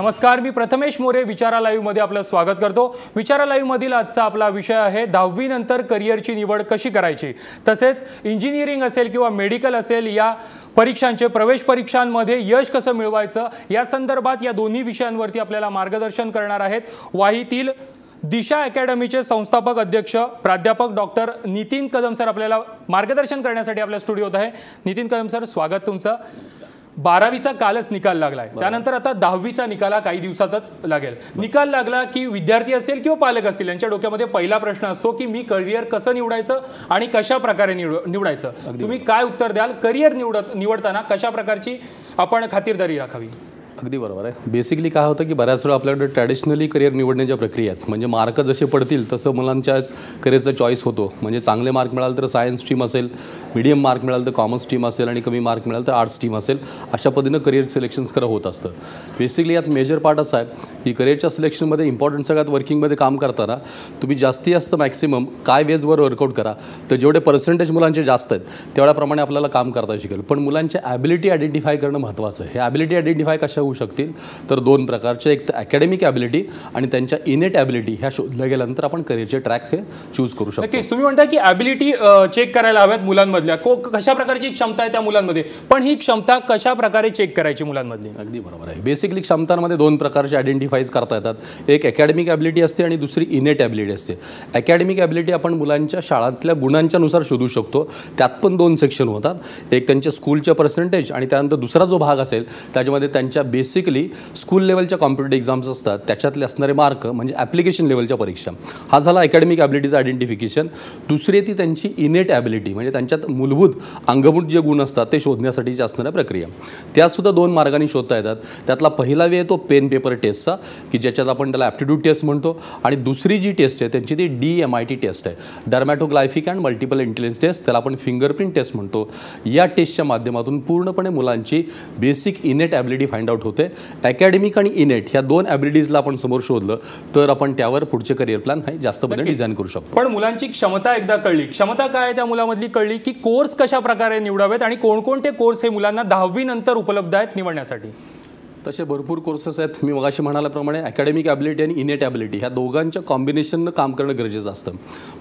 नमस्कार मी प्रथमेश मोरे विचारा लाईव्हमध्ये आपलं स्वागत करतो. विचारा लाईव्हमधील आजचा आपला विषय आहे दहावीनंतर करिअरची निवड कशी करायची? तसेच इंजिनिअरिंग असेल किंवा मेडिकल असेल या परीक्षांचे प्रवेश परीक्षांमध्ये यश कसं मिळवायचं या संदर्भात या दोन्ही विषयांवरती आपल्याला मार्गदर्शन करणार आहेत. वाहीतील दिशा अकॅडमीचे संस्थापक अध्यक्ष प्राध्यापक डॉक्टर नितीन कदम सर आपल्याला मार्गदर्शन करण्यासाठी आपल्या स्टुडिओत आहे. नितीन कदम सर स्वागत तुमचं. बारावीचा कालच निकाल लागलाय. त्यानंतर आता दहावीचा निकाल काही दिवसातच लागेल. निकाल लागला की विद्यार्थी असेल किंवा पालक असतील यांच्या डोक्यामध्ये पहिला प्रश्न असतो की मी करिअर कसं निवडायचं आणि कशा प्रकारे निवड निवडायचं? तुम्ही काय उत्तर द्याल? करिअर निवडत निवडताना कशा प्रकारची आपण खातिरदारी राखावी? अगदी बरोबर आहे. बेसिकली काय होतं की बऱ्याच वेळा आपल्याकडे ट्रॅडिशनली करिअर निवडण्याच्या प्रक्रिया आहेत. म्हणजे मार्क जसे पडतील तसं मुलांच्याच करिअरचा चॉईस होतो. म्हणजे चांगले मार्क मिळाल तर सायन्स स्ट्रीम असेल मिडियम मार्क मिळालं तर कॉमर्स स्ट्रीम असेल आणि कमी मार्क मिळालं तर आर्ट्स स्ट्रीम असेल अशा पद्धतीनं करिअर सिलेक्शन्स खरं होत असतं. बेसिकली यात मेजर पार्ट असा आहे की करिअरच्या सिलेक्शनमध्ये इम्पॉर्टंट सगळ्यात वर्किंगमध्ये काम करताना तुम्ही जास्तीत जास्त मॅक्सिमम काय वेजवर वर्कआउट करा तर जेवढे पर्सेंटेज मुलांचे जास्त आहेत तेवढ्याप्रमाणे आपल्याला काम करता शिकेल. पण मुलांचे ॲबिलिटी आयडेंटिफाय करणं महत्त्वाचं आहे. हे ॲबिलिटी आयडेंटिफाय कशा होऊ शकतील. तर दोन प्रकारचे एक तर अकॅडमिक ॲबिलिटी आणि त्यांच्या इनेट ॲबिलिटी ह्या शोधल्या गेल्यानंतर आपण करिअरचे ट्रॅक हे चूज करू शकतो. नक्कीच. तुम्ही म्हणता की ॲबिलिटी चेक करायला हव्यात मुलांमधल्या. को कशा प्रकारची क्षमता आहे त्या मुलांमध्ये? पण ही क्षमता कशा प्रकारे चेक करायची मुलांमधली? अगदी बरोबर आहे. बेसिकली क्षमतांमध्ये दोन प्रकारचे आयडेंटिफाईज करता येतात. एक अकॅडमिक ॲबिलिटी असते आणि दुसरी इनेट ॲबिलिटी असते. अकॅडमिक ॲबिलिटी आपण मुलांच्या शाळातल्या गुणांच्या नुसार शोधू शकतो. त्यात पण दोन सेक्शन होतात. एक त्यांच्या स्कूलच्या पर्सेंटेज आणि त्यानंतर दुसरा जो भाग असेल त्याच्यामध्ये त्यांच्या बेसिकली स्कूल लेवलच्या कॉम्पिटेटिव्ह एक्झाम्स असतात त्याच्यातले असणारे मार्क म्हणजे ॲप्लिकेशन लेवलच्या परीक्षा. हा झाला अकॅडमिक ॲबिलिटीचं आयडेंटिफिकेशन. दुसरी ती त्यांची इनेट ॲबिलिटी म्हणजे त्यांच्यात मूलभूत अंगभूत जे गुण असतात ते शोधण्यासाठीची असणाऱ्या प्रक्रिया. त्यासुद्धा दोन मार्गाने शोधता येतात. त्यातला पहिला वे तो पेन पेपर टेस्टचा की ज्याच्यात आपण त्याला ॲप्टिट्यूड टेस्ट म्हणतो. आणि दुसरी जी टेस्ट आहे त्यांची ती D M I T test आहे. Dermatoglyphic and multiple intelligence test त्याला आपण फिंगरप्रिंट टेस्ट म्हणतो. या टेस्टच्या माध्यमातून पूर्णपणे मुलांची basic innate ability find out होते. अकॅडमिक आणि इनेट ह्या दोन ॲबिलिटीजला आपण समोर शोधलं तर आपण त्यावर पुढचे करिअर प्लॅन हे जास्त पद्धतीने डिझाईन करू शकतो. पण मुलांची क्षमता एकदा कळली. क्षमता काय त्या मुलामधली कळली की कोर्स कशा प्रकारे निवडावेत आणि कोणकोणते कोर्स हे मुलांना दहावी नंतर उपलब्ध आहेत निवडण्यासाठी? तसे भरपूर कोर्सेस आहेत. मी मगाशी म्हणाल्याप्रमाणे अकॅडमिक ॲबिलिटी आणि इनेट ॲबिलिटी ह्या दोघांच्या कॉम्बिनेशननं काम करणं गरजेचं असतं.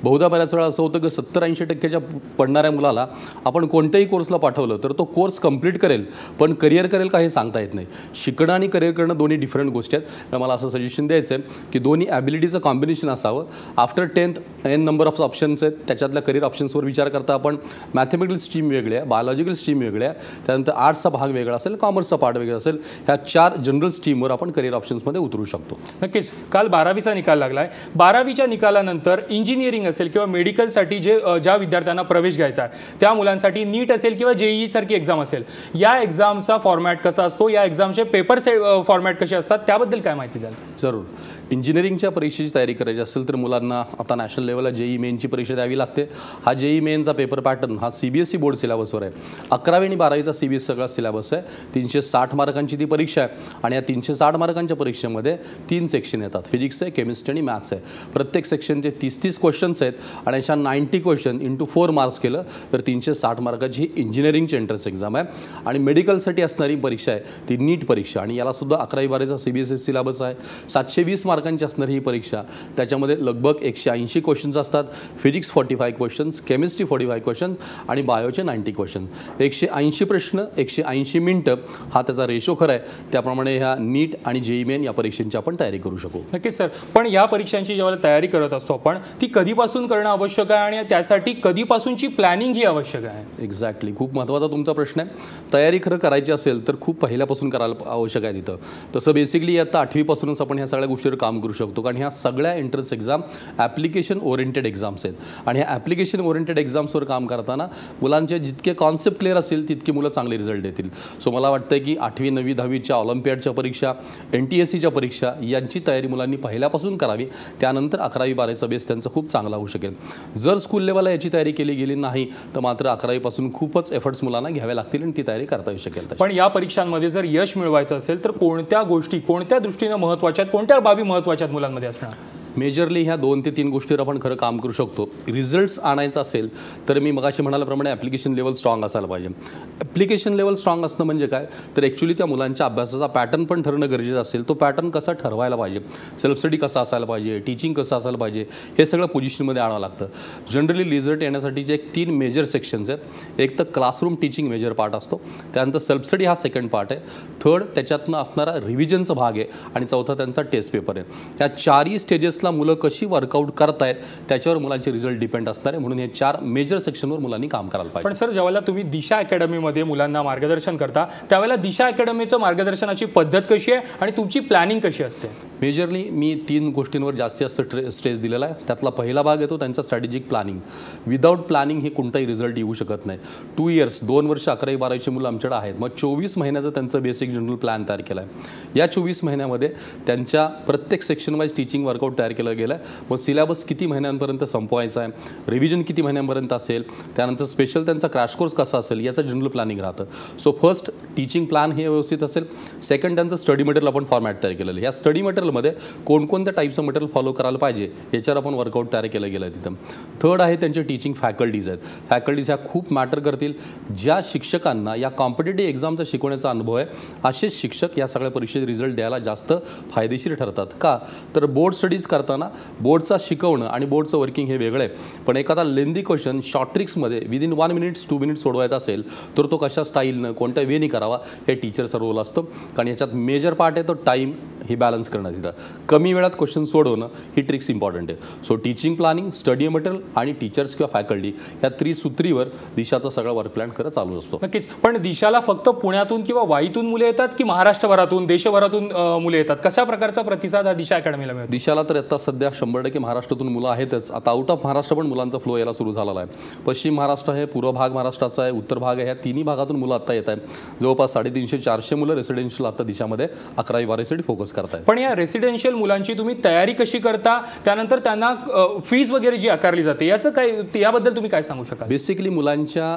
बहुधा बऱ्याच वेळा असं होतं की सत्तर ऐंशी टक्क्याच्या पडणाऱ्या मुलाला आपण कोणत्याही कोर्सला पाठवलं तर तो कोर्स कंप्लीट करेल पण करिअर करेल का हे सांगता येत नाही. शिकणं आणि करिअर करणं दोन्ही डिफरंट गोष्टी आहेत. तर मला असं सजेशन द्यायचं आहे की दोन्ही ॲबिलिटीचं कॉम्बिनेशन असावं. After tenth N number of options आहेत. त्याच्यातल्या करिअर ऑप्शन्सवर विचार करता आपण. मॅथमॅटिकल स्ट्रीम वेगळ्या बायोलॉजिकल स्ट्रीम वेगळ्या त्यानंतर आर्ट्सचा भाग वेगळा असेल. कॉमर्सचा पार्ट वेगळा असेल. ह्या चार जनरल स्ट्रीमवर आपण करिअर ऑप्शन्समध्ये उतरू शकतो. नक्कीच. काल बारावीचा निकाल लागलाय. बारावीच्या निकालानंतर इंजिनिअरिंग असेल किंवा मेडिकलसाठी जे ज्या विद्यार्थ्यांना प्रवेश घ्यायचा आहे त्या मुलांसाठी नीट असेल किंवा जेईई सारखी एक्झाम असेल या एक्झामचा फॉर्मॅट कसा असतो? या एक्झामचे पेपर से फॉर्मॅट कसे असतात? त्याबद्दल काय माहिती द्याल? जरूर. इंजिनिअरिंगच्या परीक्षेची तयारी करायची असेल तर मुलांना आता नॅशनल लेवलला जेई मेनची परीक्षा द्यावी लागते. हा जेई मेनचा पेपर पॅटर्न हा C B S E board सिलेबसवर आहे. अकरावी आणि बारावीचा सी बी एस सगळा सिलेबस आहे. तीनशे साठ मार्कांची ती परीक्षा आहे. आणि या तीनशे साठ मार्कांच्या परीक्षेमध्ये तीन सेक्शन येतात. फिजिक्स आहे केमिस्ट्री आणि मॅथ्स आहे. प्रत्येक सेक्शनचे तीस तीस क्वेश्चन्स आहेत आणि अशा ninety question into four marks केलं तर तीनशे साठ मार्काची ही इंजिनिअरिंगची एंट्रन्स एक्झाम आहे. आणि मेडिकलसाठी असणारी परीक्षा आहे ती नीट परीक्षा. आणि याला सुद्धा अकरावी बाराचा C B S S syllabus आहे. सातशे वीस मार्कांची असणारी ही परीक्षा त्याच्यामध्ये लगभग एकशे ऐंशी क्वेश्चन्स असतात. Physics forty five questions chemistry forty five questions आणि बायोचे नाईन्टी क्वेश्चन एकशे ऐंशी प्रश्न एकशे ऐंशी मिनटं हा त्याचा रेशो खरा आहे. त्याप्रमाणे ह्या नीट आणि जेई मेन या परीक्षांची आपण तयारी करू शकू. नक्कीच सर. पण या परीक्षांची जेव्हा तयारी करत असतो आपण ती कधीपासून करणं आवश्यक आहे आणि त्यासाठी कधीपासूनची प्लॅनिंग ही आवश्यक आहे? एक्झॅक्टली खूप महत्त्वाचा तुमचा प्रश्न आहे. तयारी खरं करायची असेल तर खूप पहिल्यापासून करायला आवश्यक आहे तिथं. तसं बेसिकली आता आठवीपासूनच आपण ह्या सगळ्या गोष्टीवर काम करू शकतो. कारण ह्या सगळ्या entrance exam application oriented exams आहेत. आणि ह्या ॲप्लिकेशन ओरिएंटेड एक्झाम्सवर काम करताना मुलांचे जितके कॉन्सेप्ट क्लिअर असतील तितके मुलं चांगले रिझल्ट देतील. सो मला वाटतं की आठवी नववी दहावीच्या ऑलिम्पियाडच्या परीक्षा एन टी एस सीच्या परीक्षा यांची तयारी मुलांनी पहिल्यापासून करावी. त्यानंतर अकरावी बारावीचा बेस त्यांचा खूप चांगला होऊ शकेल. जर स्कूल लेवलला याची तयारी केली गेली नाही तर मात्र अकरावीपासून खूपच एफर्ट्स मुलांना घ्यावे लागतील आणि ती तयारी करता येऊ शकेल पण या परीक्षांमध्ये जर यश मिळवायचं असेल तर कोणत्या गोष्टी कोणत्या दृष्टीनं महत्त्वाच्या आहेत कोणत्या बाबी महत्त्वाच्या आहेत मुलांमध्ये असणार? मेजरली ह्या दोन ते तीन गोष्टीवर आपण खरं काम करू शकतो. रिझल्ट्स आणायचा असेल तर मी मगाशी म्हणाल्याप्रमाणे ॲप्लिकेशन लेवल स्ट्रॉंग असायला पाहिजे. ॲप्लिकेशन लेवल स्ट्रॉंग असणं म्हणजे काय? तर ॲक्च्युली त्या मुलांच्या अभ्यासाचा पॅटर्न पण ठरणं गरजेचं असेल. तो पॅटर्न कसा ठरवायला पाहिजे? सेल्फ स्टडी कसा असायला पाहिजे? टीचिंग कसं असायला पाहिजे? हे सगळं पोझिशनमध्ये आणावं लागतं. जनरली रिझल्ट येण्यासाठीचे एक तीन मेजर सेक्शन्स आहेत एक तर क्लासरूम टीचिंग मेजर पार्ट असतो त्यानंतर सेल्फ स्टडी हा सेकंड पार्ट आहे. थर्ड त्याच्यातनं असणारा रिव्हिजनचा भाग आहे आणि चौथा त्यांचा टेस्ट पेपर आहे. त्या चारही स्टेजेस स्टेजेसला मुलं कशी वर्कआउट करतायत त्याच्यावर मुलांचे रिझल्ट डिपेंड असणार आहे. म्हणून हे चार मेजर सेक्शनवर मुलांनी काम करायला पाहिजे. पण सर ज्यावेळेला तुम्ही दिशा अकॅडमीमध्ये मुलांना मार्गदर्शन करता त्यावेळेला दिशा अकॅडमीचं मार्गदर्शनाची पद्धत कशी आहे आणि तुमची प्लॅनिंग कशी असते? मेजरली मी तीन गोष्टींवर जास्तीत जास्त ट्रे स्ट्रेस दिलेला आहे. त्यातला पहिला भाग येतो त्यांचा स्ट्रॅटेजिक प्लॅनिंग विदाऊट प्लॅनिंग हे कोणताही रिझल्ट येऊ शकत नाही. टू इयर्स दोन वर्ष अकरावी बारावीची मुलं आमच्याकडे आहेत. मग चोवीस महिन्याचं त्यांचं बेसिक जनरल प्लॅन तयार केला आहे या चोवीस महिन्यामध्ये त्यांच्या प्रत्येक सेक्शन वाईज टीचिंग वर्कआउट तयार केलं गेलं. आहे मग सिलेबस किती महिन्यांपर्यंत संपवायचा आहे? रिव्हिजन किती महिन्यांपर्यंत असेल? त्यानंतर स्पेशल त्यांचा क्रॅश कोर्स कसा असेल? याचं जनरल प्लॅनिंग राहतं. सो फर्स्ट टीचिंग प्लॅन हे व्यवस्थित असेल. सेकंड त्यांचं स्टडी मटेरियल आपण फॉर्मॅट तयार केलेलं या स्टडी मटेरियलमध्ये कोणकोणत्या टाईपचं मटेरियल फॉलो करायला पाहिजे याच्यावर आपण वर्कआउट तयार केलं गेलं आहे तिथं. थर्ड आहे त्यांचे टीचिंग फॅकल्टीज आहेत. फॅकल्टीज ह्या खूप मॅटर करतील. ज्या शिक्षकांना या कॉम्पिटेटिव्ह एक्झामचा शिकवण्याचा अनुभव आहे असेच शिक्षक या सगळ्या परीक्षेचे रिझल्ट द्यायला जास्त फायदेशीर ठरतात. का? तर बोर्ड स्टडीज करताना बोर्डचा शिकवणं आणि बोर्डचं वर्किंग हे वेगळं आहे. पण एखादा lengthy question short ट्रिक्समध्ये within one minutes two minutes सोडवायचा असेल तर तो कशा स्टाईलनं कोणत्या वेनी करावा हे टीचरचा रोल असतो. कारण याच्यात मेजर पार्ट आहे तो टाईम ही बॅलन्स करणं तिथं कमी वेळात क्वेश्चन सोडवणं ही ट्रिक्स इम्पॉर्टंट आहे. So teaching planning study material आणि टीचर्स किंवा फॅकल्टी या त्रिसूत्रीवर दिशाचा सगळा वर्क प्लॅन खरं चालू असतो. नक्कीच. पण दिशाला फक्त पुण्यातून किंवा वाईतून मुले येतात की महाराष्ट्रभरातून देशभरातून मुले येतात? कशा प्रकारचा प्रतिसाद हा दिशा अकॅडमीला मिळतो? दिशाला तर आता सध्या शंभर टक्के महाराष्ट्रातून मुलं आहेतच. आता आउट ऑफ महाराष्ट्र पण मुलांचा फ्लो यायला सुरू झालेला आहे. पश्चिम महाराष्ट्र आहे पूर्व भाग महाराष्ट्राचा आहे उत्तर भाग आहे ह्या तिन्ही भागातून मुलं आता येत आहेत. जवळपास साडेतीनशे चारशे मुलं रेसिडेन्शियल आता दिशामध्ये अकरावी बारावीसाठी फोकस करत आहेत पण या रेसिडेन्शियल मुलांची तुम्ही तयारी कशी करता? त्यानंतर त्यांना फीज वगैरे जी आकारली जाते याचं काय याबद्दल तुम्ही काय सांगू शकाल? बेसिकली मुलांच्या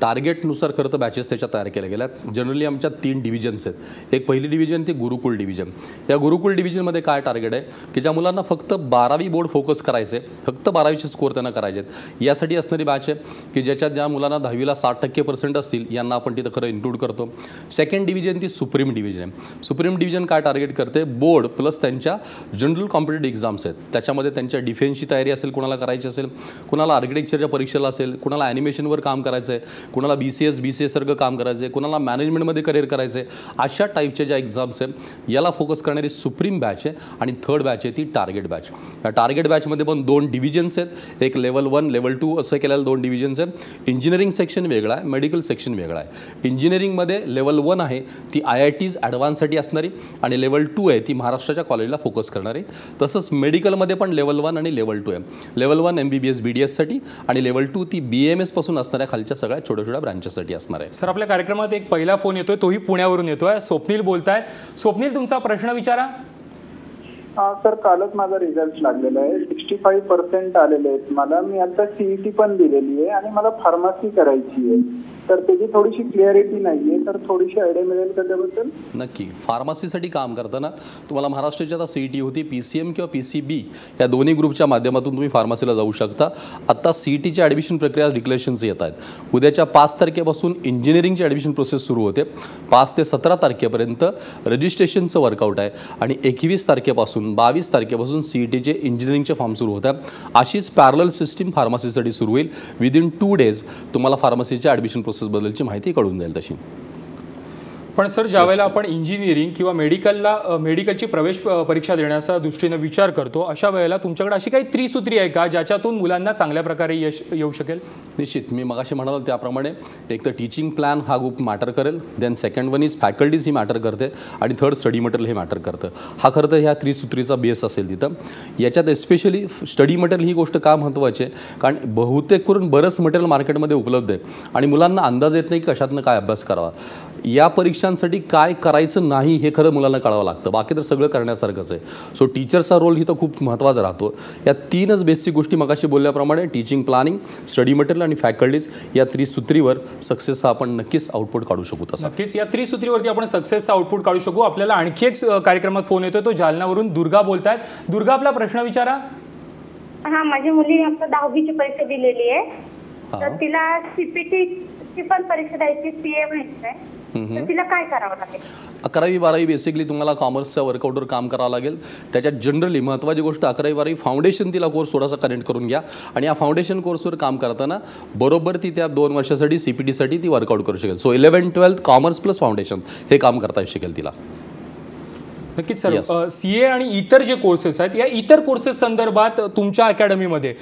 टार्गेटनुसार खरं तर बॅचेस त्याच्या तयार केल्या गेल्या आहेत जनरली आमच्या तीन डिव्हिजन्स आहेत. एक पहिली डिव्हिजन ती गुरुकुल डिव्हिजन या गुरुकुल डिव्हिजनमध्ये काय टार्गेट आहे? की ज्या मुलांना फक्त फक्त बारावी बोर्ड फोकस करायचे. फक्त बारावीचे स्कोर त्यांना करायचे. आहेत यासाठी असणारी बॅच आहे की ज्याच्यात ज्या मुलांना दहावीला साठ टक्के पर्सेंट असतील यांना आपण तिथं खरं इन्क्लूड करतो. सेकंड डिव्हिजन ती सुप्रीम डिव्हिजन आहे. सुप्रीम डिव्हिजन काय टार्गेट करते? बोर्ड प्लस त्यांच्या जनरल कॉम्पिटेटिव्ह एक्झाम्स आहेत. त्याच्यामध्ये त्यांच्या डिफेन्सची तयारी असेल कुणाला करायची असेल कुणाला आर्किटेक्चरच्या परीक्षेला असेल कुणाला ॲनिमेशनवर काम करायचं आहे कुणाला B C S B C S सारखं काम करायचं आहे कुणाला मॅनेजमेंटमध्ये करिअर करायचं आहे अशा टाईपच्या ज्या एक्झाम्स आहेत याला फोकस करणारी सुप्रीम बॅच आहे आणि थर्ड बॅच आहे ती टार्गेट बॅच या टार्गेट बॅचमध्ये पण दोन डिव्हिजन्स आहेत. एक लेवल वन लेवल टू असं केलेलं दोन डिव्हिजन्स आहेत. इंजिनिअरिंग सेक्शन वेगळा आहे मेडिकल सेक्शन वेगळा आहे. इंजिनिअरिंगमध्ये लेवल वन आहे ती आय आय टीज ॲडव्हान्ससाठी असणारी आणि लेवल टू आहे ती महाराष्ट्राच्या कॉलेजला फोकस करणारी. तसंच मेडिकलमध्ये पण लेवल वन आणि लेवल टू आहे. Level one M B B S B D एससाठी आणि लेवल टू ती बी एम एसपासून असणाऱ्या खालच्या सगळ्या छोट्या छोट्या ब्रांचेससाठी असणार आहे. सर आपल्या कार्यक्रमात एक पहिला फोन येतोय तोही पुण्यावरून येतोय. स्वप्नील बोलतायत. स्वप्नील तुमचा प्रश्न विचारा. सर कालच माझा रिझल्ट लागलेला आहे. सिक्स्टी फाईव्ह पर्सेंट आलेले आहेत मला. मी आता सीईटी पण दिलेली आहे आणि मला फार्मसी करायची आहे. तर त्याची थोडीशी क्लिअरिटी आहे तर थोडीशी आयडिया मिळेल का त्याबद्दल? नक्की. फार्मसीसाठी काम करताना तुम्हाला महाराष्ट्राची आता सी टी होती पी सी एम किंवा पी सी बी या दोन्ही ग्रुपच्या माध्यमातून तुम्ही फार्मसीला जाऊ शकता. आत्ता सी टीची ॲडमिशन प्रक्रिया डिक्लेरेशन्स येत आहेत. उद्याच्या पाच तारखेपासून इंजिनिअरिंगची ॲडमिशन प्रोसेस सुरू होते. पाच ते सतरा तारखेपर्यंत रजिस्ट्रेशनचं वर्कआउट आहे. आणि एकवीस तारखेपासून बावीस तारखेपासून सी ई टीचे इंजिनिअरिंगचे फॉर्म सुरू होत आहेत अशीच पॅरल सिस्टीम फार्मसीसाठी सुरू होईल. विदिन टू डेज तुम्हाला फार्मसीच्या ॲडमिशन प्रोसेस प्रोसेसबद्दलची माहिती कळून जाईल तशी. पण सर ज्यावेळेला आपण इंजिनिअरिंग किंवा मेडिकलला मेडिकलची प्रवेश परीक्षा देण्याचा दृष्टीने विचार करतो अशा वेळेला तुमच्याकडे अशी काही त्रिसूत्री आहे का ज्याच्यातून मुलांना चांगल्या प्रकारे यश येऊ शकेल? निश्चित. मी मगाशी म्हणालो त्याप्रमाणे एक तर टीचिंग प्लॅन हा ग्रुप मॅटर करेल then second one is faculties he matter करते आणि थर्ड स्टडी मटेरियल हे मॅटर करतं. हा खरं तर ह्या त्रिसूत्रीचा बेस असेल तिथं. याच्यात एस्पेशली स्टडी मटेरियल ही गोष्ट का महत्त्वाची आहे? कारण बहुतेक करून बरंच मटेरियल मार्केटमध्ये उपलब्ध आहे. आणि मुलांना अंदाज येत नाही की कशातनं काय अभ्यास करावा. या परीक्षांसाठी काय करायचं नाही हे खरं मुलांना कळावं लागतं. बाकी तर सगळं करण्यासारखंच आहे. सो टीचरचा रोल ही तर खूप महत्त्वाचा राहतो. या तीनच बेसिक गोष्टी मगाशी बोलल्याप्रमाणे टीचिंग प्लॅनिंग स्टडी मटेरियल आणि फॅकल्टीज या त्रिसूत्रीवर सक्सेस हा आपण नक्कीच आउटपुट काढू शकू तसा. नक्कीच. या त्रिसूत्रीवरती आपण सक्सेसचा आउटपुट काढू शकू. आपल्याला आणखी एक कार्यक्रमात फोन येतोय. तो जालन्यावरून दुर्गा बोलतायत. दुर्गा आपला प्रश्न विचारा. हा माझी मुली आता दहावीची परीक्षा दिलेली आहे. तर तिला सीपीटी ची पण परीक्षा द्यायची सीए आहे तर तिला काय करावं लागेल? अकरावी बारावी बेसिकली तुम्हाला कॉमर्सच्या वर्कआउटवर काम करावं लागेल. त्याच्यात जनरली महत्त्वाची गोष्ट अकरावी बारावी फाउंडेशन तिला कोर्स थोडासा कनेक्ट करून घ्या. आणि या फाउंडेशन कोर्सवर काम करताना बरोबर ती त्या दोन वर्षासाठी सी पी टीसाठी ती वर्कआउट करू शकेल. So eleven twelfth commerce plus foundation हे काम करता येऊ शकेल तिला. नक्कीच सर. सी ए आणि इतर जे कोर्सेस आहेत या इतर कोर्सेस संदर्भात तुमच्या अकॅडमीमध्ये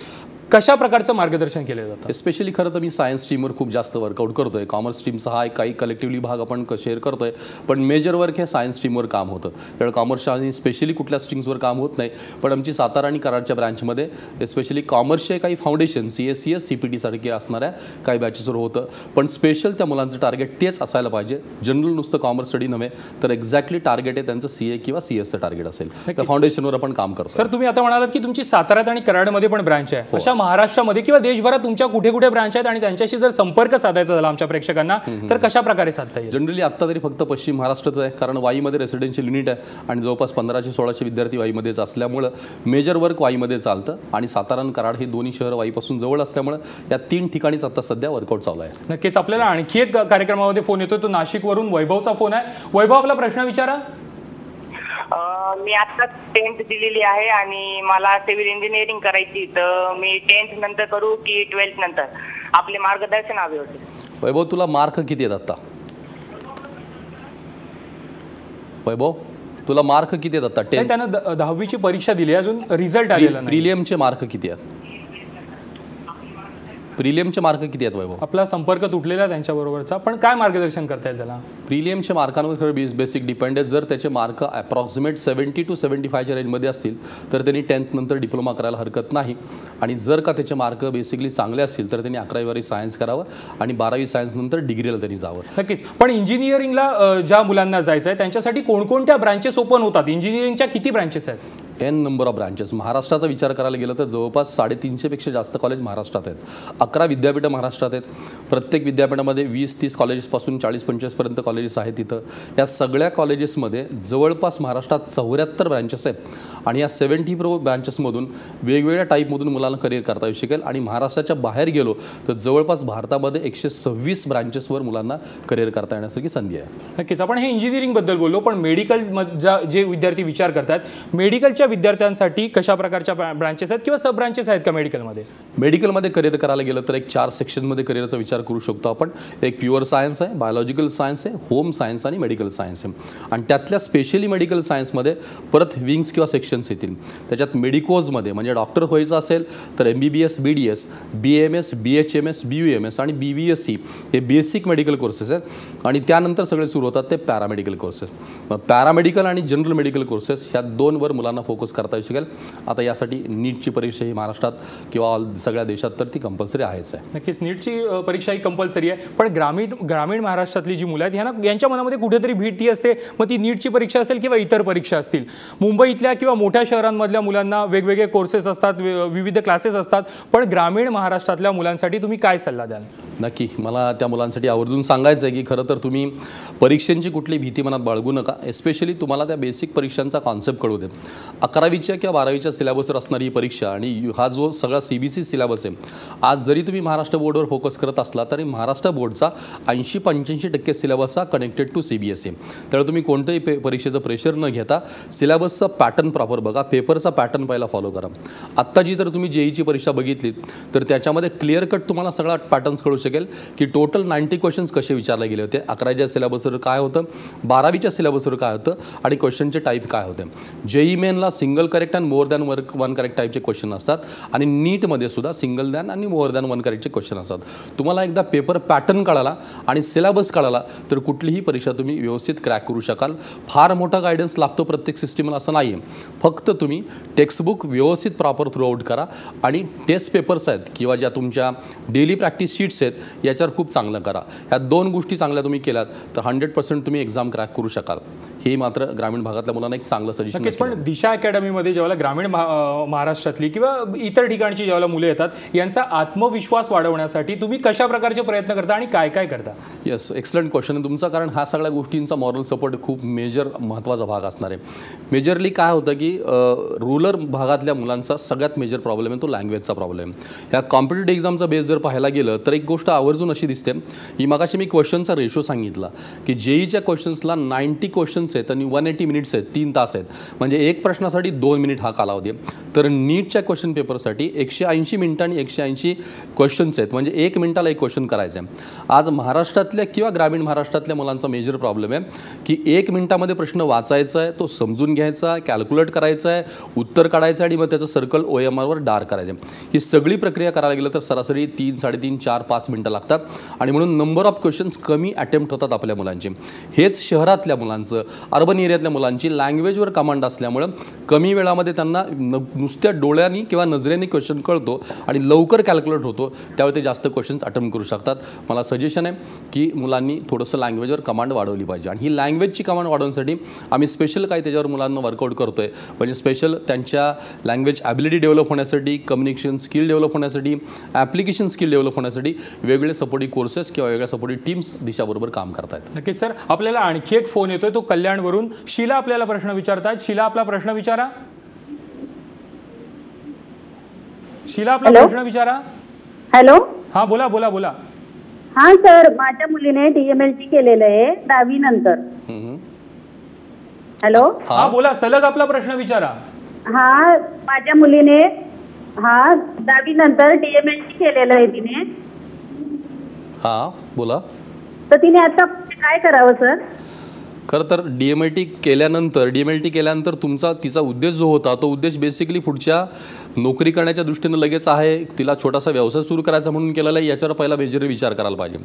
कशा प्रकारचं मार्गदर्शन केलं जातं? एस्पेशली खरं तर मी सायन्स टीमवर खूप जास्त वर्कआउट करतो आहे कॉमर्स टीमचा हा एक काही कलेक्टिव्हली भाग आपण शेअर करतो आहे पण मेजर वर्क हे सायन्स टीमवर काम होतं. त्यामुळे कॉमर्सच्या आणि स्पेशली कुठल्या स्ट्रीम्सवर काम होत नाही. पण आमची सातारा आणि कराडच्या ब्रँचमध्ये एस्पेशली कॉमर्सचे काही foundation C S C S C P टीसारखे असणाऱ्या काही बॅचेसवर होतं. पण स्पेशल त्या मुलांचं टार्गेट तेच असायला पाहिजे. जनरल नुसतं कॉमर्स स्टडी नव्हे तर एक्झॅक्टली टार्गेट आहे त्यांचं सी ए किंवा सी एसचं टार्गेट असेल. त्या फाउंडेशनवर आपण काम करतो सर तुम्ही आता म्हणालात की तुमची साताऱ्यात आणि कराडमध्ये पण ब्रांच आहे. अशा महाराष्ट्रामध्ये किंवा देशभरात तुमच्या कुठे कुठे ब्रांच आहेत आणि त्यांच्याशी जर संपर्क साधायचा झाला आमच्या प्रेक्षकांना तर कशा प्रकारे साधता येईल? जनरली आत्ता तरी फक्त पश्चिम महाराष्ट्राचं आहे कारण वाईमध्ये रेसिडेन्शियल युनिट आहे आणि जवळपास पंधराशे सोळाशे विद्यार्थी वाईमध्येच असल्यामुळं मेजर वर्क वाईमध्ये चालतं आणि सातारा कराड ही दोन्ही शहरं वाईपासून जवळ असल्यामुळं या तीन ठिकाणीच आता सध्या वर्कआउट चालू आहे. नक्कीच आपल्याला आणखी एक कार्यक्रमामध्ये फोन येतो तो नाशिकवरून वैभवचा फोन आहे. वैभव आपला प्रश्न विचारा. मी आता टेन्थ दिलेली आहे आणि मला सिव्हिल इंजिनिअरिंग करायची तर मी टेन्थ नंतर करू की ट्वेल्थ नंतर? आपले मार्गदर्शन हवे होते. वैभव तुला मार्क किती आहेत आत्ता? वैभव तुला मार्क किती आहेत आत्ता? नाही, टेन त्यानं द- दहावीची परीक्षा दिली अजून रिझल्ट आलेला नाही प्रिलियमचे मार्क किती आहेत? प्रिलियमचे मार्क किती आहेत वैभव? आपला संपर्क तुटलेला आहे त्यांच्याबरोबरचा पण काय मार्गदर्शन करता येईल त्याला? प्रिलियमच्या मार्कांवर खरं बेस बेसिक डिपेंड आहे जर त्याचे marks approximate seventy two seventy फायच्या रेंजमध्ये असतील तर त्यांनी टेन्थ नंतर डिप्लोमा करायला हरकत नाही. आणि जर का त्याचे मार्क बेसिकली चांगले असतील तर त्यांनी अकरावी बारावी सायन्स करावं आणि बारावी सायन्स नंतर डिग्रीला त्यांनी जावं. नक्कीच. पण इंजिनिअरिंगला ज्या मुलांना जायचं आहे त्यांच्यासाठी कोणकोणत्या ब्रांचेस ओपन होतात? इंजिनिअरिंगच्या किती ब्रांचेस आहेत? N number of branches. महाराष्ट्राचा विचार करायला गेलं तर जवळपास साडेतीनशेपेक्षा जास्त कॉलेज महाराष्ट्रात आहेत. अकरा विद्यापीठं महाराष्ट्रात आहेत. प्रत्येक विद्यापीठामध्ये वीस तीस कॉलेजेसपासून चाळीस पंचवीसपर्यंत कॉलेजेस आहेत तिथं या सगळ्या कॉलेजेसमध्ये जवळपास महाराष्ट्रात चौऱ्याहत्तर ब्रँचेस आहेत. आणि या सेवन्टी प्रो ब्रँचेसमधून वेगवेगळ्या टाईपमधून मुलांना करिअर करता येऊ शकेल. आणि महाराष्ट्राच्या बाहेर गेलो तर जवळपास भारतामध्ये एकशे सव्वीस ब्रांचेसवर मुलांना करिअर करता येण्यासारखी संधी आहे. नक्कीच. आपण हे इंजिनिअरिंगबद्दल बोललो पण मेडिकल ज्या जे विद्यार्थी विचार करतात मेडिकलच्या विद्यार्थ्यांसाठी कशा प्रकारच्या ब्रांचेस आहेत किंवा सब ब्रांचेस आहेत का मेडिकलमध्ये मेडिकलमध्ये करिअर करायला गेलं तर एक चार सेक्शनमध्ये करिअरचा विचार करू शकतो आपण. एक प्युअर सायन्स आहे बायोलॉजिकल सायन्स आहे होम सायन्स आणि मेडिकल सायन्स आहे. आणि त्यातल्या स्पेशली मेडिकल सायन्समध्ये परत विंग्स किंवा सेक्शन्स येतील. त्याच्यात मेडिकोजमध्ये म्हणजे डॉक्टर व्हायचं असेल तर M B B S B D S B M S B H M S B U M S आणि बी बी एस सी हे बेसिक मेडिकल कोर्सेस आहेत. आणि त्यानंतर सगळे सुरू होतात ते पॅरामेडिकल कोर्सेस पॅरामेडिकल आणि जनरल मेडिकल कोर्सेस ह्या दोनवर मुलांना फोकस करता येऊ शकेल. आता यासाठी नीटची परीक्षा ही महाराष्ट्रात किंवा ऑल सगळ्या देशात तर ती कंपल्सरी आहेच आहे. नक्कीच नीटची परीक्षा ही कंपल्सरी आहे. पण ग्रामीण ग्रामीण महाराष्ट्रातली जी मुलं आहेत ह्यांना यांच्या मनामध्ये कुठेतरी भीती असते. मग ती नीटची परीक्षा असेल किंवा इतर परीक्षा असतील. मुंबईतल्या किंवा मोठ्या शहरांमधल्या मुलांना वेगवेगळे कोर्सेस असतात विविध क्लासेस असतात. पण ग्रामीण महाराष्ट्रातल्या मुलांसाठी तुम्ही काय सल्ला द्याल? नक्की. मला त्या मुलांसाठी आवर्जून सांगायचं आहे की खरं तर तुम्ही परीक्षांची कुठली भीती मनात बाळगू नका. एस्पेशली तुम्हाला त्या बेसिक परीक्षांचा कॉन्सेप्ट कळू देत. अकरावीच्या किंवा बारावीच्या सिलेबसवर असणारी ही परीक्षा आणि हा जो सगळा सी बी सी सिलेबस आहे आज जरी तुम्ही महाराष्ट्र बोर्डवर फोकस करत असला तरी महाराष्ट्र बोर्डचा ऐंशी पंच्याऐंशी टक्के सिलेबस हा connected to C B S E त्यामुळे तुम्ही कोणत्याही पे परीक्षेचं प्रेशर न घेता सिलेबसचा पॅटर्न प्रॉपर बघा पेपरचा पॅटर्न पहिला फॉलो करा. आत्ता जी तर तुम्ही जेईची परीक्षा बघितली तर त्याच्यामध्ये क्लिअर कट तुम्हाला सगळा पॅटर्न्स कळू शकेल की टोटल नाईन्टी क्वेश्चन्स कसे विचारले गेले होते अकराच्या सिलेबसवर काय होतं बारावीच्या सिलेबसवर काय होतं आणि क्वेश्चनचे टाईप काय होते. JEE Menla single correct and more than work one correct टाईपचे क्वेश्चन असतात. आणि नीटमध्ये सुद्धा सिंगल दॅन आणि मोर दॅन वन करेक्टचे क्वेश्चन असतात. तुम्हाला एकदा पेपर पॅटर्न कळाला आणि सिलेबस कळाला तर कुठलीही परीक्षा तुम्ही व्यवस्थित क्रॅक करू शकाल. फार मोठा गायडन्स लागतो प्रत्येक सिस्टीमला असं नाही आहे फक्त तुम्ही टेक्स्टबुक व्यवस्थित प्रॉपर थ्रूआउट करा आणि टेस्ट पेपर्स आहेत किंवा ज्या तुमच्या डेली प्रॅक्टिस शीट्स आहेत याच्यावर खूप चांगलं करा. ह्या दोन गोष्टी चांगल्या तुम्ही केल्यात तर हंड्रेड पर्सेंट तुम्ही एक्झाम क्रॅक करू शकाल. हे मात्र ग्रामीण भागातल्या मुलांना एक चांगलं सजेशन पण दिशा अकॅडमीमध्ये जेव्हा ग्रामीण महाराष्ट्रातली किंवा इतर ठिकाणची जेव्हा मुलं येतात यांचा आत्मविश्वास वाढवण्यासाठी तुम्ही कशा प्रकारचे प्रयत्न करता आणि काय काय करता? येस एक्सलंट क्वेश्चन आहे तुमचा कारण ह्या सगळ्या गोष्टींचा मॉरल सपोर्ट खूप मेजर महत्त्वाचा भाग असणार आहे. मेजरली काय होतं की रुरल भागातल्या मुलांचा सगळ्यात मेजर प्रॉब्लेम आहे तो लँग्वेजचा प्रॉब्लेम ह्या कॉम्पिटेटिव्ह एक्झामचा बेस जर पाहायला गेलं तर एक गोष्ट आवर्जून अशी दिसते. की मगाशी मी क्वेश्चनचा रेशो सांगितला की जेईच्या क्वेश्चन्सला नाईन्टी क्वेश्चन्स आहेत आणि वन एटी मिनिट्स आहेत तीन तास आहेत. म्हणजे एक प्रश्नासाठी दोन मिनिट हा कालावधी आहे. तर नीटच्या क्वेश्चन पेपरसाठी एकशे ऐंशी मिनिटं आणि एकशे ऐंशी क्वेश्चन्स आहेत. म्हणजे एक मिनिटाला एक क्वेश्चन करायचं आहे. आज महाराष्ट्रातल्या किंवा ग्रामीण महाराष्ट्रातल्या मुलांचा मेजर प्रॉब्लेम आहे की एक मिनिटामध्ये प्रश्न वाचायचा आहे तो समजून घ्यायचा कॅल्क्युलेट करायचा आहे उत्तर काढायचं आणि मग त्याचं सर्कल ओ एम आरवर डार करायचं ही सगळी प्रक्रिया करायला गेलं तर सरासरी तीन साडेतीन चार पाच मिनटं लागतात. आणि म्हणून नंबर ऑफ क्वेश्चन्स कमी अटेम्प्ट होतात आपल्या मुलांचे. हेच शहरातल्या मुलांचं अर्बन एरियातल्या मुलांची लँग्वेजवर कमांड असल्यामुळं कमी वेळामध्ये त्यांना न नुसत्या डोळ्यांनी किंवा नजरेने क्वेश्चन कळतो आणि लवकर कॅल्क्युलेट होतो. त्यावेळी ते जास्त क्वेश्चन्स अटेम्प्ट करू शकतात. मला सजेशन आहे की मुलांनी थोडंसं लँग्वेजवर कमांड वाढवली पाहिजे. आणि ही लँग्वेजची कमांड वाढवण्यासाठी आम्ही स्पेशल काही त्याच्यावर मुलांना वर्कआउट करतो आहे म्हणजे स्पेशल त्यांच्या लँग्वेज ॲबिलिटी डेव्हलप होण्यासाठी कम्युनिकेशन स्किल डेव्हलप होण्यासाठी ॲप्लिकेशन स्किल डेव्हलप होण्यासाठी वेगवेगळे सपोर्टिव्ह कोर्सेस किंवा वेगळ्या सपोर्टिव्ह टीम्स दिशाबरोबर काम करतायत. नक्कीच सर. आपल्याला आणखी एक फोन येतोय. तो कल्याण कल्याणवरून शिला आपल्याला प्रश्न विचारतायत. शिला आपला प्रश्न विचारा. शिला आपला? प्रश्न विचारा. हॅलो? हा बोला बोला बोला. हा सर माझ्या मुलीने डीएमएलटी केलेलं आहे दहावी नंतर. हॅलो? हा. बोला सलग आपला प्रश्न विचारा. हा माझ्या मुलीने हा दहावी नंतर डीएमएलटी केलेलं आहे तिने. हां बोला. तर तिने आता काय करावं सर? खरं तर डी एम एल टी केल्यानंतर डी एम एल टी केल्यानंतर तुमचा तिचा उद्देश जो होता तो उद्देश बेसिकली पुढच्या नोकरी करण्याच्या दृष्टीनं लगेच आहे. तिला छोटासा व्यवसाय सुरू करायचा म्हणून केलेला आहे. याच्यावर पहिला मेजर विचार करायला पाहिजे.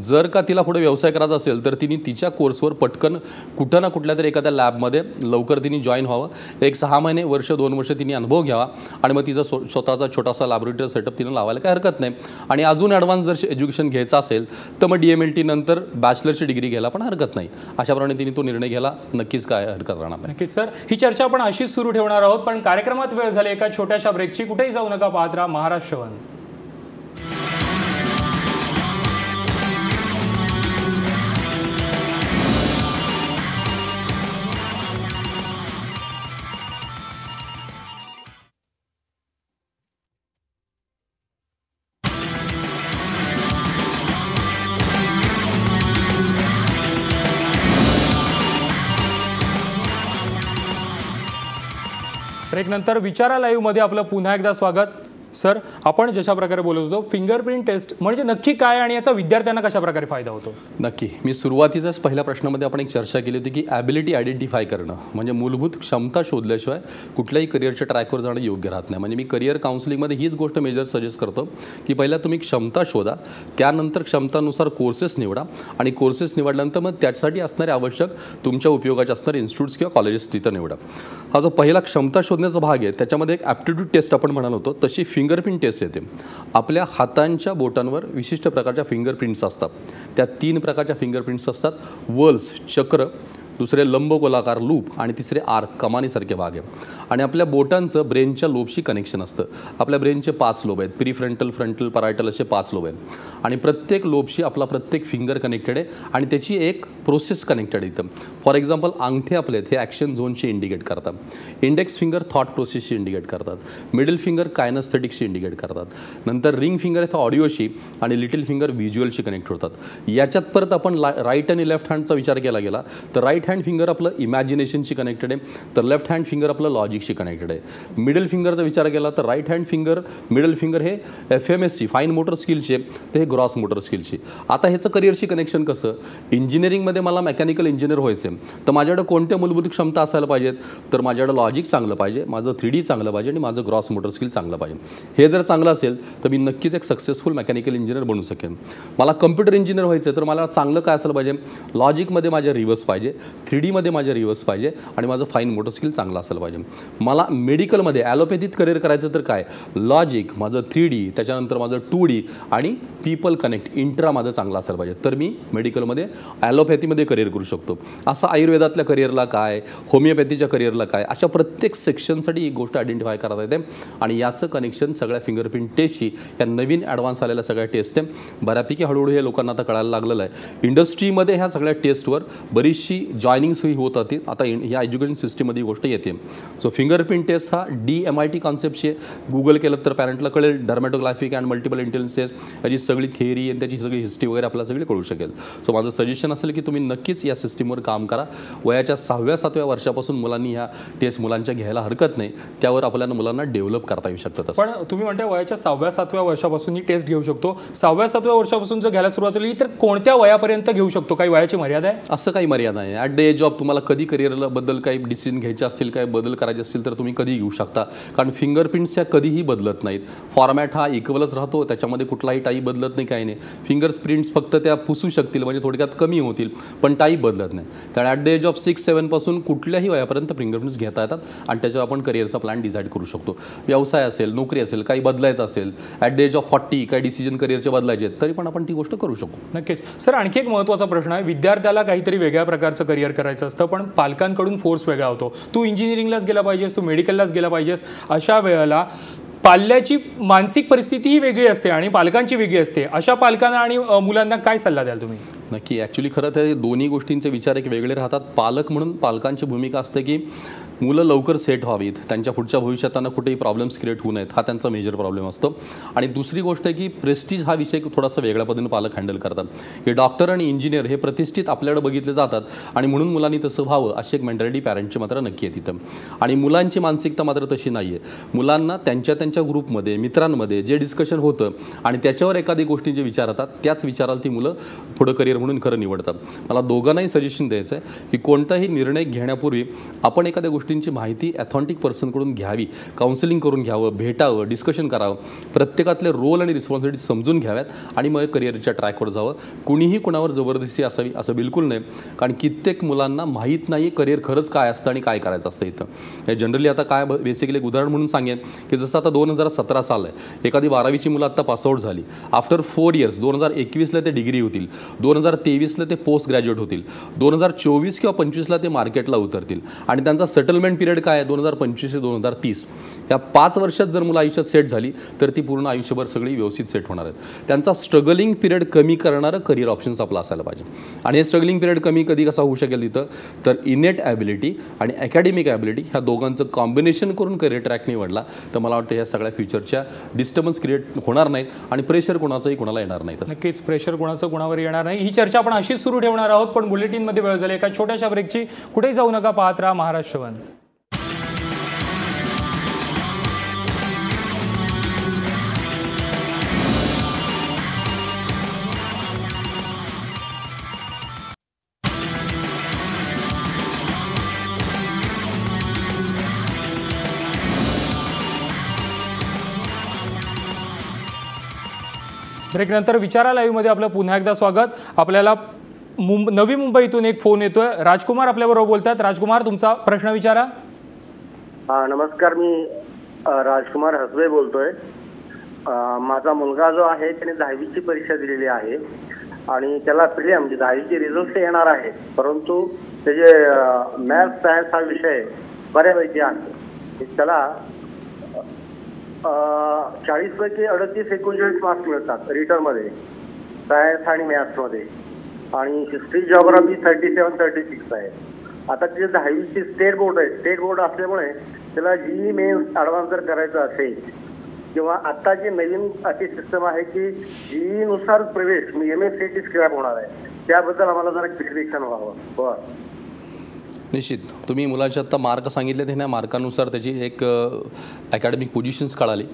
जर का तिला पुढे व्यवसाय करायचा असेल तर तिने तिच्या कोर्सवर पटकन कुठं ना कुठल्या तरी एखाद्या लॅबमध्ये लवकर तिने जॉईन व्हावं. एक सहा महिने वर्ष दोन वर्ष तिने अनुभव घ्यावा आणि मग तिचा स्व स्वतःचा छोटासा लॅबोरेटरी सेटअप तिनं लावायला काही हरकत नाही. आणि अजून ॲडव्हान्स जर एज्युकेशन घ्यायचं असेल तर मग डी एम एल टी नंतर बॅचलरची डिग्री घ्यायला पण हरकत नाही. अशाप्रमाणे तिने तो निर्णय घ्यायला नक्कीच काय हरकत राहणार नक्कीच सर. ही चर्चा आपण अशीच सुरू ठेवणार आहोत पण कार्यक्रमात वेळ झाली एका छोट्याशा ब्रेकची कुठेही जाऊ नका पाहत राहा महाराष्ट्र ब्रेकनंतर नंतर विचारा लाईव्हमध्ये आपलं पुन्हा एकदा स्वागत. सर आपण जशा प्रकारे बोलत होतो फिंगरप्रिंट टेस्ट म्हणजे नक्की काय आणि याचा विद्यार्थ्यांना कशा प्रकारे फायदा होतो? नक्की. मी सुरुवातीचाच पहिल्या प्रश्नामध्ये आपण एक चर्चा केली होती की ॲबिलिटी आयडेंटिफाय करणं म्हणजे मूलभूत क्षमता शोधल्याशिवाय कुठल्याही करिअरच्या ट्रॅकवर जाणं योग्य राहत नाही. म्हणजे मी करिअर काउन्सिलिंगमध्ये हीच गोष्ट मेजर सजेस्ट करतो की पहिला तुम्ही क्षमता शोधा त्यानंतर क्षमतानुसार कोर्सेस निवडा आणि कोर्सेस निवडल्यानंतर मग त्यासाठी असणारे आवश्यक तुमच्या उपयोगाचे असणारे इन्स्टिट्यूट्स किंवा कॉलेजेस तिथं निवडा. हा जो पहिला क्षमता शोधण्याचा भाग आहे त्याच्यामध्ये एक ॲप्टिट्यूड टेस्ट आपण म्हणाल होतो तशी फिंग फिंगरप्रिंट टेस्ट येते. आपल्या हातांच्या बोटांवर विशिष्ट प्रकारच्या फिंगरप्रिंट्स असतात. त्या तीन प्रकारच्या फिंगरप्रिंट्स असतात. वर्ल्स चक्र दुसरे लंबगोलाकार लूप आणि तिसरे आर्क कमानीसारखे भाग आहे आणि आपल्या बोटांचं ब्रेनच्या लोबशी कनेक्शन असतं. आपल्या ब्रेनचे पाच लोब आहेत. प्री फ्रंटल परायटल असे पाच लोब आहेत. आणि प्रत्येक लोबशी आपला प्रत्येक फिंगर कनेक्टेड आहे आणि त्याची एक प्रोसेस कनेक्टेड इथं. फॉर एक्झाम्पल अंगठे आपले आहेत हे ॲक्शन झोनशी इंडिकेट करतात. इंडेक्स फिंगर थॉट प्रोसेसशी इंडिकेट करतात. मिडल फिंगर कायनस्थेटिकशी इंडिकेट करतात. नंतर रिंग फिंगर इथं ऑडिओशी आणि लिटिल फिंगर व्हिज्युअलशी कनेक्ट होतात. याच्यात परत आपण ला राईट आणि लेफ्ट हँडचा विचार केला गेला तर राईट राईट हँड फिंगर आपलं इमॅजिनेशनशी कनेक्टेड आहे. तर लेफ्ट हँड फिंगर आपलं लॉजिकशी कनेक्टेड आहे. मिडल फिंगरचा विचार केला तर right hand finger middle finger हे एफ एम एसची फाईन मोटर स्किलचे ते हे ग्रॉस मोटर स्किलची आता ह्याचं करिअरशी कनेक्शन कसं? इंजिनिअरिंगमध्ये मला मेकॅनिकल इंजिनियर व्हायचं आहे तर माझ्याकडे कोणत्या मूलभूत क्षमता असायला पाहिजेत? तर माझ्याकडे लॉजिक चांगलं पाहिजे माझं थ्री डी चांगलं पाहिजे आणि माझं ग्रॉस मोटर स्किल चांगलं पाहिजे. हे जर चांगलं असेल तर मी नक्कीच एक सक्सेसफुल मेकॅनिकल इंजिनियर बनू शकेन. मला कम्प्युटर इंजिनियर व्हायचं तर मला चांगलं काय असायला पाहिजे? लॉजिकमध्ये माझ्या रिव्हर्स पाहिजे. थ्री डीमध्ये माझ्या रिव्हर्स पाहिजे आणि माझं फाईन मोटर स्किल चांगलं असायला पाहिजे. मला मेडिकलमध्ये ॲलोपॅथीत करिअर करायचं तर काय? लॉजिक माझं थ्री डी त्याच्यानंतर माझं टू डी आणि पीपल कनेक्ट इंट्रा माझं चांगलं असायला पाहिजे. तर मी मेडिकलमध्ये ॲलोपॅथीमध्ये करिअर करू शकतो. असं आयुर्वेदातल्या करिअरला काय? होमिओपॅथीच्या करिअरला काय? अशा प्रत्येक सेक्शनसाठी ही गोष्ट आयडेंटिफाय करता येते. आणि याचं कनेक्शन सगळ्या फिंगरप्रिंट टेस्टशी या नवीन ॲडव्हान्स आलेल्या सगळ्या टेस्ट आहे बऱ्यापैकी हळूहळू हे लोकांना आता कळायला लागलेलं आहे. इंडस्ट्रीमध्ये ह्या सगळ्या टेस्टवर बरीचशी जॉईनिंगसही होत होती आता ह्या एज्युकेशन सिस्टीममध्ये ही गोष्ट येते. सो फिंगरप्रिंट टेस्ट हा डी एम आय टी कॉन्सेप्टचे गुगल केलं तर पॅरेंटला कळेल. डर्मॅटोग्राफिक अँड मल्टिपल इंटेलिजन्स याची सगळी थिअरी आणि त्याची सगळी हिस्ट्री वगैरे आपल्याला सगळी कळू शकेल. सो माझं सजेशन असेल की तुम्ही नक्कीच या सिस्टीमवर काम करा. वयाच्या सहाव्या सातव्या वर्षापासून मुलांनी ह्या टेस्ट मुलांच्या घ्यायला हरकत नाही. त्यावर आपल्याला मुलांना डेव्हलप करता येऊ शकतात पण तुम्ही म्हणता वयाच्या सहाव्या सातव्या वर्षापासून ही टेस्ट घेऊ शकतो. सहाव्या सातव्या वर्षापासून जर घ्यायला सुरुवात केली तर कोणत्या वयापर्यंत घेऊ शकतो? काही वयाची मर्यादा आहे? असं काही मर्यादा नाही. ॲट द एज ऑफ तुम्हाला कधी करिअरला बद्दल काही डिसिजन घ्यायचे असतील काही बदल करायचे असतील तर तुम्ही कधी घेऊ शकता. कारण फिंगरप्रिंट्स ह्या कधीही बदलत नाहीत. फॉर्मॅट हा इक्वलच राहतो त्याच्यामध्ये कुठलाही टाई बदलत नाही काही नाही. फिंगर्स प्रिंट्स फक्त त्या पुसू शकतील म्हणजे थोडक्यात कमी होतील पण टाई बदलत नाही. त्यामुळे at the age of six सेवनपासून कुठल्याही वयापर्यंत फिंगरप्रिंट्स घेता येतात आणि त्याच्यावर आपण करिअरचा प्लॅन डिसाईड करू शकतो. व्यवसाय असेल नोकरी असेल काही बदलायचं असेल at the age of forty काही डिसिजन करिअरचे बदलायचे आहेत तरी पण आपण ती गोष्ट करू शकतो नक्कीच. सर आणखी एक महत्त्वाचा प्रश्न आहे. विद्यार्थ्याला काहीतरी वेगळ्या प्रकारचं करिअर करायचं असतं पण पालकांकडून फोर्स वेगळा होतो. तू इंजिनिअरिंगलाच गेला पाहिजेस तू मेडिकललाच गेला पाहिजेस अशा वेळेला पाल्याची मानसिक परिस्थितीही वेगळी असते आणि पालकांची वेगळी असते. अशा पालकांना आणि मुलांना काय सल्ला द्याल तुम्ही? नक्की. ॲक्च्युली खरं तर दोन्ही गोष्टींचे विचार एक वेगळे राहतात. पालक म्हणून पालकांची भूमिका असते की मुलं लवकर सेट व्हावीत त्यांच्या पुढच्या भविष्यात त्यांना कुठेही प्रॉब्लेम्स क्रिएट होऊ नयेत हा त्यांचा मेजर प्रॉब्लेम असतो. आणि दुसरी गोष्ट आहे की प्रेस्टीज हा विषय थोडासा वेगळ्या पद्धतीने पालक हँडल करतात. की डॉक्टर आणि इंजिनियर हे प्रतिष्ठित आपल्याकडे बघितले जातात आणि म्हणून मुलांनी तसं व्हावं अशी एक मेंटॅलिटी पॅरेंटची मात्र नक्की आहे तिथं. आणि मुलांची मानसिकता मात्र तशी नाही आहे मुलांना त्यांच्या त्यांच्या ग्रुपमध्ये मित्रांमध्ये जे डिस्कशन होतं आणि त्याच्यावर एखादी गोष्टी जे विचारतात त्याच विचाराला ती मुलं पुढं करिअर म्हणून खरं निवडतात. मला दोघांनाही सजेशन द्यायचं आहे की कोणताही निर्णय घेण्यापूर्वी आपण एखाद्या गोष्टी गोष्टींची माहिती ॲथॉन्टिक पर्सनकडून घ्यावी काउन्सिलिंग करून घ्यावं भेटावं डिस्कशन करावं प्रत्येकातले रोल आणि रिस्पॉन्सिबिलिटी समजून घ्याव्यात आणि मग करिअरच्या ट्रॅकवर जावं. कुणीही कुणावर जबरदस्ती असावी असं बिलकुल नाही. कारण कित्येक मुलांना माहीत नाही करिअर खरंच काय असतं आणि काय करायचं असतं इथं. जनरली आता काय बेसिकली एक उदाहरण म्हणून सांगेन की जसं आता दोन हजार सतरा साल आहे एखादी बारावीची मुलं आत्ता पासआउट झाली. आफ्टर फोर इयर्स दोन हजार एकवीसला ते डिग्री होतील. दोन हजार तेवीसला ते पोस्ट ग्रॅज्युएट होतील. दोन हजार चोवीस किंवा पंचवीसला ते मार्केटला उतरतील. आणि त्यांचा सेटलमेंट पिरियड काय आहे? दोन हजार पंचवीस ते दोन हजार तीस. या पाच वर्षात जर मुलं आयुष्यात सेट झाली तर ती पूर्ण आयुष्यभर सगळी व्यवस्थित सेट होणार आहेत. त्यांचा स्ट्रगलिंग पिरियड कमी करणारं करिअर ऑप्शन्स आपला असायला पाहिजे. आणि हे स्ट्रगलिंग पिरियड कमी कधी कसा होऊ शकेल तिथं? तर इनेट ॲबिलिटी आणि अकॅडमिक ॲबिलिटी ह्या दोघांचं कॉम्बिनेशन करून करिअर ट्रॅक निवडला तर मला वाटतं ह्या सगळ्या फ्युचरच्या डिस्टर्बन्स क्रिएट होणार नाहीत आणि प्रेशर कोणाचंही कोणाला येणार नाही तसं नक्कीच प्रेशर कोणाचं कोणावर येणार नाही. ही चर्चा आपण अशीच सुरू ठेवणार आहोत पण बुलेटिनमध्ये वेळ झाली एका छोट्याशा ब्रेकची कुठेही जाऊ नका पाहत राहा महाराष्ट्र ब्रेकनंतर विचारा लाईव्हमध्ये आपलं पुन्हा एकदा स्वागत. आपल्याला मुंब नवी मुंबईतून एक फोन येतोय. राजकुमार आपल्याबरोबर बोलतात राजकुमार तुमचा प्रश्न विचारा. हा नमस्कार. मी अ, राजकुमार हसबे बोलतोय. अ, माझा मुलगा जो आहे त्याने दहावीची परीक्षा दिलेली आहे. आणि त्याला प्रिलियम म्हणजे दहावीचे रिझल्ट येणार आहे परंतु त्याचे मॅथ सायन्स हा विषय बऱ्यापैकी आहे. त्याला चाळीस पैकी अडतीस एकोणचाळीस मार्क्स मिळतात रिटर्नमध्ये सायन्स आणि मॅथ्समध्ये आणि history geography thirty seven thirty six आहे. आता तिथे दहावीची स्टेट बोर्ड आहे स्टेट बोर्ड असल्यामुळे त्याला जी मेन्स ॲडव्हान्स जर करायचं असेल किंवा आता जी नवीन अशी सिस्टम आहे की जी नुसार प्रवेश M S C T scrap होणार आहे त्याबद्दल आम्हाला जरा क्लिअरेशन व्हावं. बरं. निश्चित. तुम्ही मुलांचे आत्ता मार्क सांगितले ते ना मार्कानुसार त्याची एक अकॅडमिक पोझिशन्स कळाली.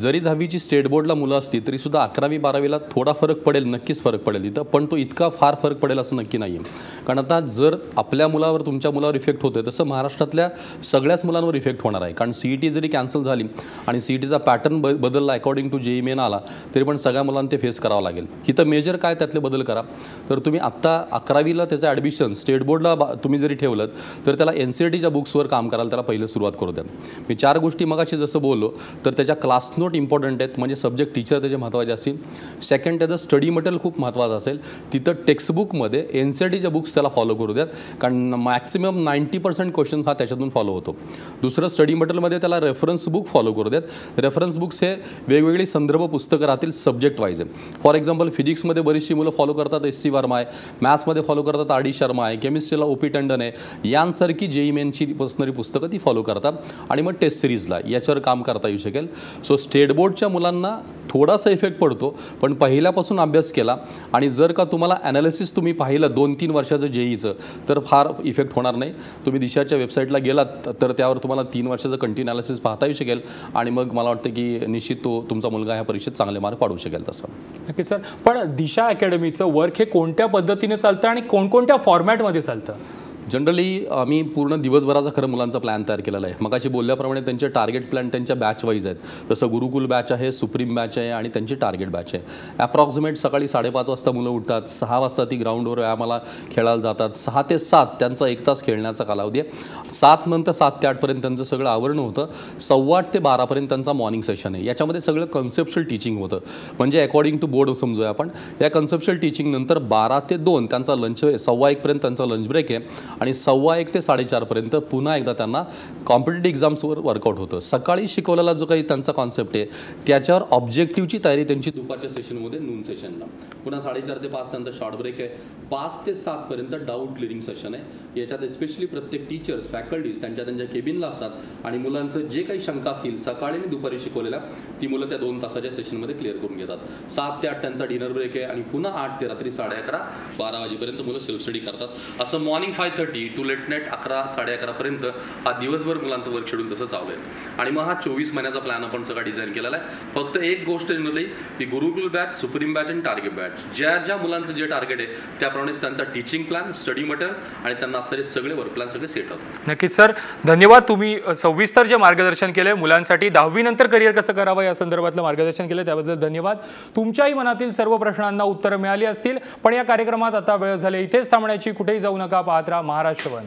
जरी दहावीची स्टेट बोर्डला मुलं असती तरीसुद्धा अकरावी बारावीला थोडा फरक पडेल नक्कीच फरक पडेल. तिथं पण तो इतका फार फरक पडेल असं नक्की नाही आहे कारण आता जर आपल्या मुलावर तुमच्या मुलावर इफेक्ट होतोय तसं महाराष्ट्रातल्या सगळ्याच मुलांवर इफेक्ट होणार आहे. कारण सी ई टी जरी कॅन्सल झाली आणि सी ई टीचा पॅटर्न ब बदलला अकॉर्डिंग टू जे मेन आला तरी पण सगळ्या मुलांना ते फेस करावं लागेल. इथं मेजर काय त्यातले बदल करा? तर तुम्ही आत्ता अकरावीला त्याचं ॲडमिशन स्टेट बोर्डला बा तुम्ही जरी ठेवलं तर त्याला एन सी ई टीच्या बुक्सवर काम कराल त्याला पहिलं सुरुवात करू द्या. मी चार गोष्टी मगाशी जसं बोललो तर त्याच्या क्लास नोट इम्पॉर्टंट आहेत. म्हणजे सब्जेक्ट टीचर त्याचे महत्त्वाचे असतील. सेकंड त्याचं स्टडी मटेरियल खूप महत्त्वाचं असेल. तिथं टेक्स्टबुकमध्ये एन सी आर टीच्या बुक्स त्याला फॉलो करू द्यात. कारण मॅक्सिमम नाईंटी पर्सेंट क्वेश्चन हा त्याच्यातून फॉलो होतो. दुसरं स्टडी मटेरियलमध्ये त्याला रेफरन्स बुक फॉलो करू द्यात. रेफरन्स बुक्स हे वेगवेगळी संदर्भ पुस्तकं राहतील सब्जेक्ट वाईज आहे फॉर एक्झाम्पल फिजिक्समध्ये बरीचशी मुलं फॉलो करतात एस सी वर्मा आहे. मॅथ्समध्ये फॉलो करतात आर डी शर्मा आहे. केमिस्ट्रीला ओ पी टंडन आहे. यांसारखी जेई मेनची बसणारी पुस्तकं ती फॉलो करतात. आणि मग टेस्ट सिरीजला याच्यावर काम करता येऊ शकेल. सो स्टेट बोर्डच्या मुलांना थोडासा इफेक्ट पडतो पण पहिल्यापासून अभ्यास केला आणि जर का तुम्हाला ॲनालिसिस तुम्ही पाहिलं दोन तीन वर्षाचं जेईचं तर फार इफेक्ट होणार नाही. तुम्ही दिशाच्या वेबसाईटला गेलात तर त्यावर तुम्हाला तीन वर्षाचं कंटिन्यू ॲनालिसिस पाहता येऊ शकेल आणि मग मला वाटतं की निश्चित तो तुमचा मुलगा ह्या परीक्षेत चांगले मार्क पाडू शकेल तसं. नक्की सर. पण दिशा अकॅडमीचं वर्क हे कोणत्या पद्धतीने चालतं आणि कोणकोणत्या फॉर्मॅटमध्ये चालतं? जनरली आम्ही पूर्ण दिवसभराचा खरं मुलांचा प्लॅन तयार केलेला आहे. मग अशी बोलल्याप्रमाणे त्यांचे टार्गेट प्लॅन त्यांच्या बॅच वाईज आहेत. जसं गुरुकुल बॅच आहे सुप्रीम बॅच आहे आणि त्यांची टार्गेट बॅच आहे. ॲप्रॉक्सिमेट सकाळी साडेपाच वाजता मुलं उठतात. सहा वाजता ती ग्राउंडवर आम्हाला खेळायला जातात. सहा ते सात त्यांचा एक तास खेळण्याचा कालावधी आहे. सात नंतर सात ते आठपर्यंत त्यांचं सगळं आवरण होतं. सव्वा आठ ते बारापर्यंत त्यांचा मॉर्निंग सेशन आहे. याच्यामध्ये सगळं कन्सेप्शल टीचिंग होतं. म्हणजे अकॉर्डिंग टू बोर्ड समजूया आपण. या कन्सेप्शल टीचिंग नंतर बारा ते दोन त्यांचा लंच सव्वा एकपर्यंत त्यांचा लंच ब्रेक आहे. आणि सव्वा एक ते साडेचारपर्यंत पुन्हा एकदा त्यांना कॉम्पिटेटिव्ह एक्झाम्सवर वर्कआउट होतं. सकाळी शिकवलेला जो काही त्यांचा कॉन्सेप्ट आहे त्याच्यावर ऑब्जेक्टिव्हची तयारी त्यांची दुपारच्या सेशनमध्ये नून सेशनला पुन्हा साडेचार ते पाच त्यांचा शॉर्ट ब्रेक आहे. पाच ते सातपर्यंत डाऊट क्लिअरिंग सेशन आहे. याच्यात स्पेशली प्रत्येक टीचर्स फॅकल्टीज त्यांच्या त्यांच्या केबिनला असतात. आणि मुलांचं जे काही शंका असतील सकाळी आणि दुपारी शिकवलेल्या ती मुलं त्या दोन तासाच्या सेशनमध्ये क्लिअर करून घेतात. सात ते आठ त्यांचा डिनर ब्रेक आहे. आणि पुन्हा आठ ते रात्री साडे अकरा बारा वाजेपर्यंत मुलं सेल्फ स्टडी करतात. असं morning five thirty to late night अकरा साडे अकरापर्यंत हा दिवसभर मुलांचं वर्क शेड्यूल तसं चालू आहे. आणि मग हा चोवीस महिन्याचा प्लॅन आपण सगळा डिझाईन केलेला आहे. फक्त एक गोष्ट जनरली की गुरुकुल बॅच सुप्रीम बॅच आणि टार्गेट बॅच ज्या ज्या मुलांचं जे टार्गेट आहे त्याप्रमाणेच त्यांचा टीचिंग प्लॅन स्टडी मटेरियल आणि त्यांना असणारे सगळे वर्क प्लॅन सगळे सेट होतात नक्कीच सर. धन्यवाद. तुम्ही सविस्तर जे मार्गदर्शन केले मुलांसाठी दहावीनंतर करिअर कसं करावं या संदर्भातलं मार्गदर्शन केलं त्याबद्दल धन्यवाद. तुमच्याही मनातील सर्व प्रश्नांना उत्तरं मिळाली असतील पण या कार्यक्रमात आता वेळ झाली इथेच थांबण्याची कुठेही जाऊ नका पाहत राहा. महाराष्ट्र वन